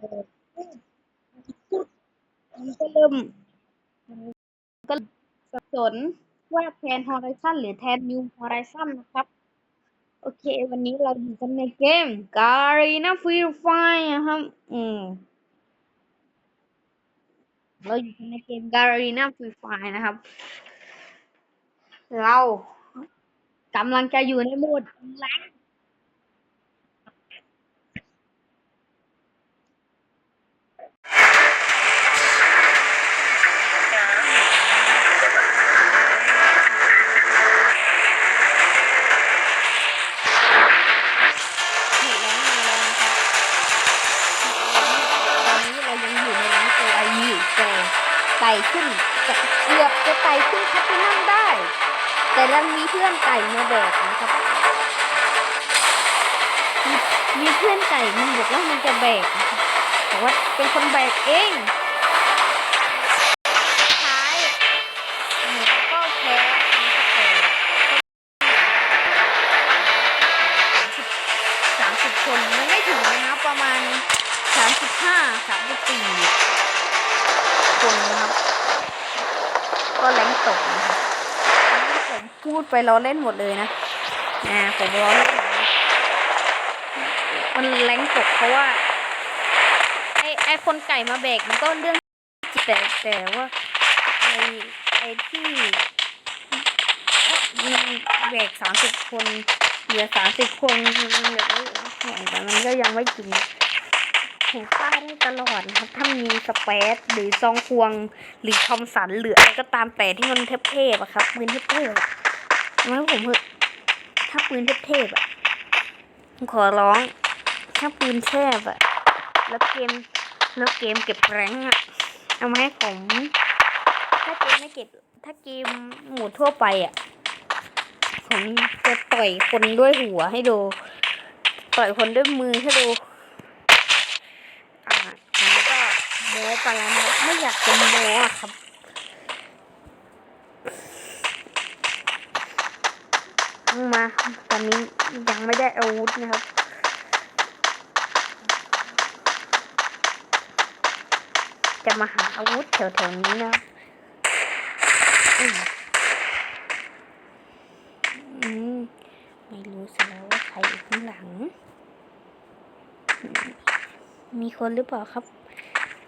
มันก็เริ่มมันก็สับสนว่าแทน Horizon หรือแทน New Horizon นะครับ โอเค วันนี้เราอยู่กันในเกม Garena Free Fire นะครับ อืมเราอยู่กันในเกม Garena Free Fire นะครับ เรากำลังจะอยู่ในโหมดแรง ไต่ขึ้นเกือบจะไต่ขึ้นแพทินัมได้ แต่ดันมีเพื่อนไก่มาแบกนะครับ มีเพื่อนไก่มันบอกว่ามันจะแบกแต่ว่าเป็นคนแบกเองคนมันไม่ถึงนะประมาณ 35 34 คนนะครับ ก็แรงตกนะครับผมพูดไปล้อเล่นหมดเลยนะอ่าผมล้อเล่นนะมันแรงตกเพราะว่า ไอไอคนไก่มาแบกมันก็เรื่องแต่แต่ว่าไอไอที่มันแบกสามสิบคนเหลือสามสิบคนมันแบบว่าแต่มันก็ยังไม่จริ งผมฆ่าได้ตลอดนะครับ ถ้ามีสเปซหรือซองควง หรือทอมสันหรืออะไรก็ตามแต่ที่มันเทพๆอะครับปืนเทพๆอะงั้นผมเถอะถ้าปืนเทพๆอะผมขอร้อง ถ้าปืนแทบอะแล้วเกมแล้วเกมเก็บแรงอะเอามาให้ผม ถ้าเกมไม่เก็บ ถ้าเกมหมูทั่วไปอะผมจะต่อยคนด้วยหัวให้ดู ต่อยคนด้วยมือให้ดู อ่าอันก็โม้ไปแล้วนะไม่อยากจะโม้อะครับมาตอนนี้ยังไม่ได้อาวุธนะครับจะมาหาอาวุธแถวๆนี้นะอืมอืมไม่รู้สิแล้วว่าใครอยู่ข้างหลังอืม มีคนหรือเปล่าครับ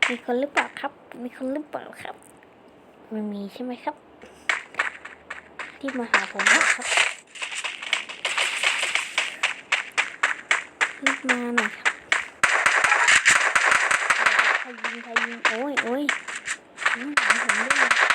มีคนหรือเปล่าครับ มีคนหรือเปล่าครับไม่มีใช่ไหมครับ ที่มาหาผมนะครับรีบมาหน่อยครับใครยิงใครยิงโอ้ยโอ้ยอืมเห็นผมด้วย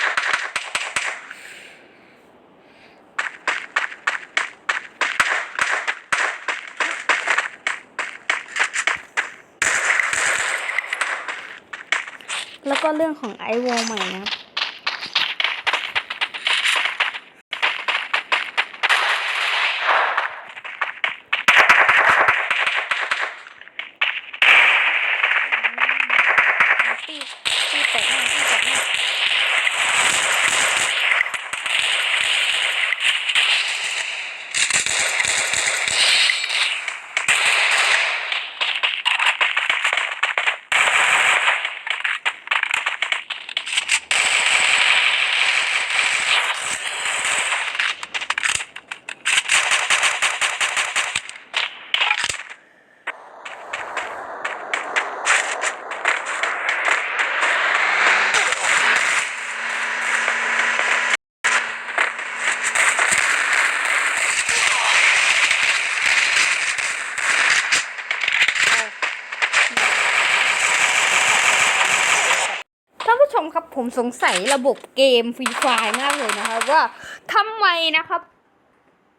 ก็เรื่องของไอวอลใหม่นะครับ ตีตีแตกหน้าตีแตกหน้าท่านผู้ชมครับ ผมสงสัยระบบเกมฟรีไฟมากเลยนะครับ ว่าทำไมนะครับ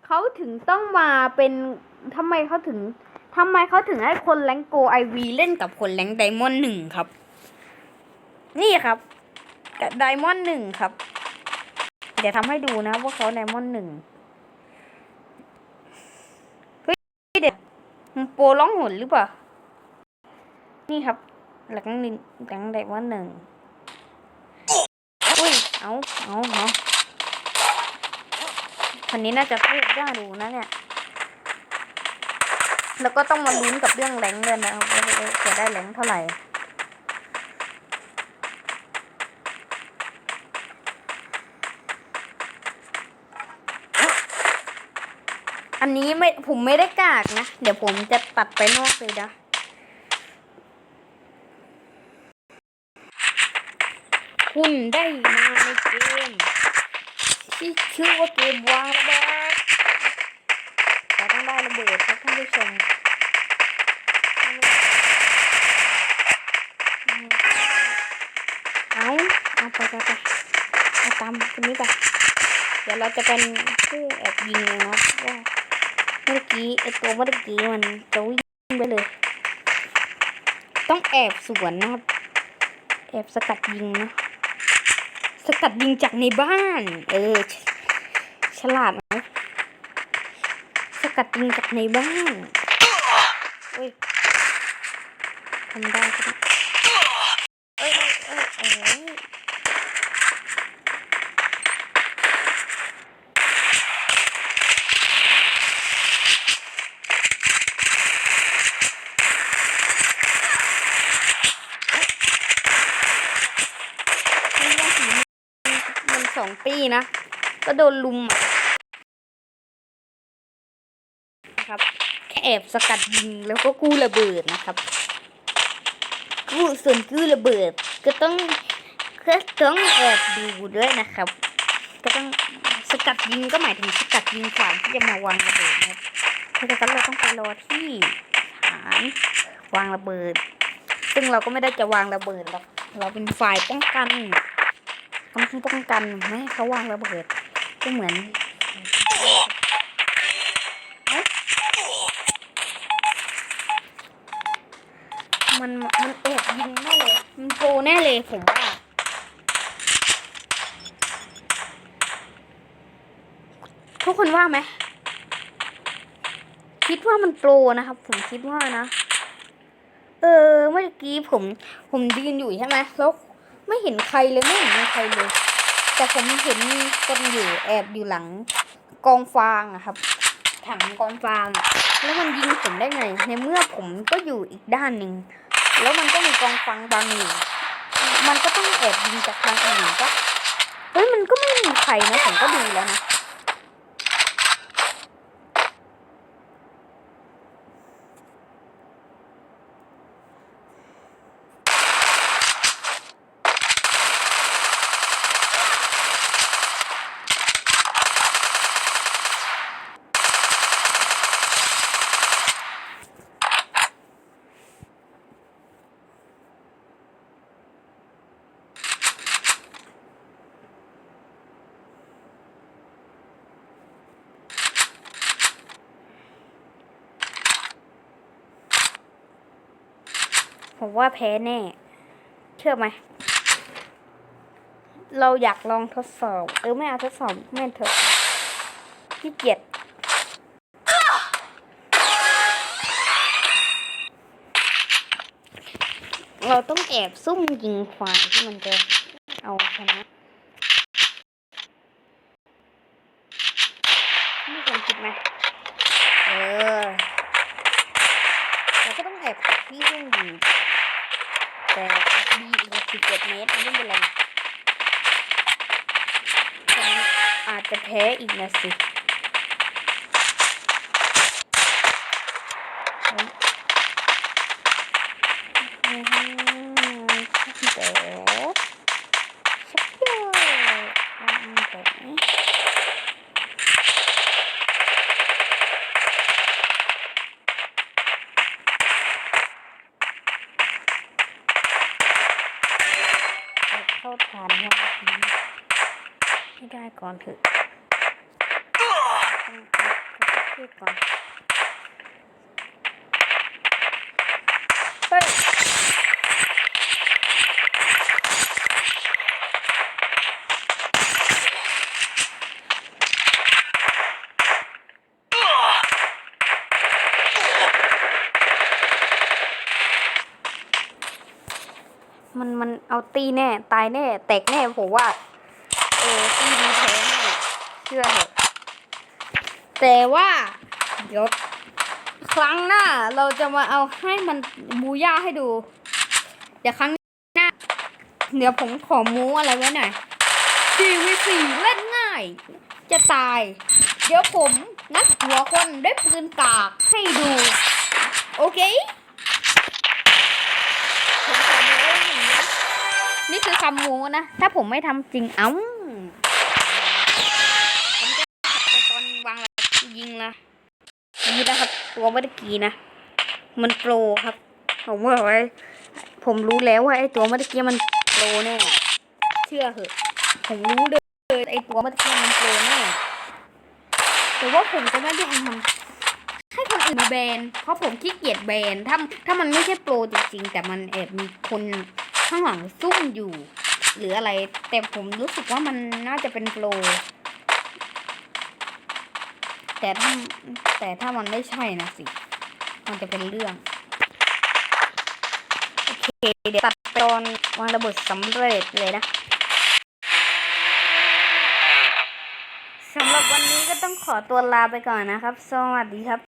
เขาถึงต้องมาเป็นทำไมเขาถึงทำไมเขาถึงให้คนแรงโกไอวีเล่นกับคนแรงไดมอนด์หนึ่งครับ นี่ครับกับไดมอนด์หนึ่งครับ เดี๋ยวทำให้ดูนะว่าเขาไดมอนด์หนึ่งเฮ้ยเดี๋ยวมึงโปรร้องหนหรือเปล่า นี่ครับหลังหนึ่งหลังไดมอนด์หนึ่ง เอาเอาเอาคนนี้น่าจะพูดยากดูนะเนี่ย แล้วก็ต้องมาลุ้นกับเรื่องแรงค์ด้วยนะครับว่าว่าจะได้แรงเท่าไหร่อันนี้ไม่ผมไม่ได้กากนะ เดี๋ยวผมจะตัดไปนอกเลยนะคุณได้มา มที่ชื่อว่าเกมวางระเบิดแต่ต้องได้ระเบิดครับท่านผู้ชมเอาเอาไปไปไปเอาตามคนนี้ไปเดี๋ยวเราจะเป็นผู้แอบยิงเลยนะว่าเมื่อกี้ไอตัวเมื่อกี้มันจะวิ่งไปเลย ต้องแอบสวนนะครับ แอบสกัดยิงนะ สกัดยิงจากในบ้าน เออฉฉลาดไหมสกัดยิงจากในบ้านเฮ้ยทำได้ก็ได้เอ้ยเอ้ยเอ้ยเอ้ยไม่ว่าสีมันสอง ปีนะ ก็โดนลุมนะครับแค่แอบสกัดยิงแล้วก็กู้ระเบิดนะครับ กู้ส่วนกู้ระเบิด ก็ต้องก็ต้องแอบดูด้วยนะครับ ก็ต้องสกัดยิงก็หมายถึงสกัดยิงก่อนที่จะมาวางระเบิดนะครับเพราะฉะนั้นเราต้องไปรอที่ฐานวางระเบิด ซึ่งเราก็ไม่ได้จะวางระเบิดหรอกเราเป็นฝ่ายป้องกัน ทำให้ป้องกันไม่ให้เขาวางระเบิดก็เหมือนมันมันแอบยิงแน่เลย มันโปรแน่เลยผมว่าทุกคนว่าไหม คิดว่ามันโปรนะครับ ผมคิดว่านะ เออ เมื่อกี้ผม ผมยืนอยู่ใช่ไหมแล้ว ไม่เห็นใครเลยไม่เห็นมีใครเลย แต่ผมเห็นมีคนอยู่แอบอยู่หลังกองฟางอะครับ ถังกองฟางอะแล้วมันยิงผมได้ไง ในเมื่อผมก็อยู่อีกด้านหนึ่ง แล้วมันก็มีกองฟางบางอยู่ มันก็ต้องแอบยิงจากทางอื่นก็เฮ้ยมันก็ไม่มีใครนะผมก็ดูแล้วนะ ผมว่าแพ้แน่ เชื่อไหม เราอยากลองทดสอบ เออไม่เอาทดสอบไม่ทดสอบขี้เกียจเราต้องแอบซุ่มยิงควายที่มันจะเอาชนะนี่คนคิดไหมเออ เราก็ต้องแอบที่เครื่องยิงแต่ดีอีก สิบเจ็ดเมตรไม่เป็นไรอาจจะแพ้อีกนะสิเฮ้ยอืมชักเด๋อชักเด๋ออืมเด๋อเอาเข้าฐานนะให้ได้ ก่อนเถอะต้องเอาเชือกก่อนเฮ้ยมันมันเอาตีแน่ ตายแน่ แตกแน่ผมว่า เออตีดีแพ้แน่ เชื่อเถอะแต่ว่าเดี๋ยวขรั้งหน้าเราจะมาเอาให้มันบูย่าให้ดู เดี๋ยวครั้งหน้า เดี๋ยวผมขอมูอะไรไว้หน่อย PVC เล่นง่าย จะตาย เดี๋ยวผมงัดหัวคนด้วยปืนกากให้ดู โอเคนี่คือคำมูนะ ถ้าผมไม่ทำจริงเอ้า ผมจะไปตอน วางระยิงละนี่นะครับตัวเมื่อกี้นะ มันโปรครับ ผมบอกไว้ ผมรู้แล้วว่าไอ้ตัวเมื่อกี้มันโปรแน่ เชื่อเหอะ ผมรู้เลยไอ้ตัวเมื่อกี้มันโปรแน่แต่ว่าผมจะไม่ได้ทำให้คนอื่นมาแบน เพราะผมขี้เกียจแบน ถ้าถ้ามันไม่ใช่โปรจริงๆ แต่มันแอบมีคนข้างหลังซุ่มอยู่ หรืออะไร แต่ผมรู้สึกว่ามันน่าจะเป็นโปร แต่ถ้าแต่ถ้ามันไม่ใช่นะสิ มันจะเป็นเรื่อง โอเค เดี๋ยวตัดตอนวางระเบิดสำเร็จเลยนะสำหรับวันนี้ก็ต้องขอตัวลาไปก่อนนะครับ สวัสดีครับ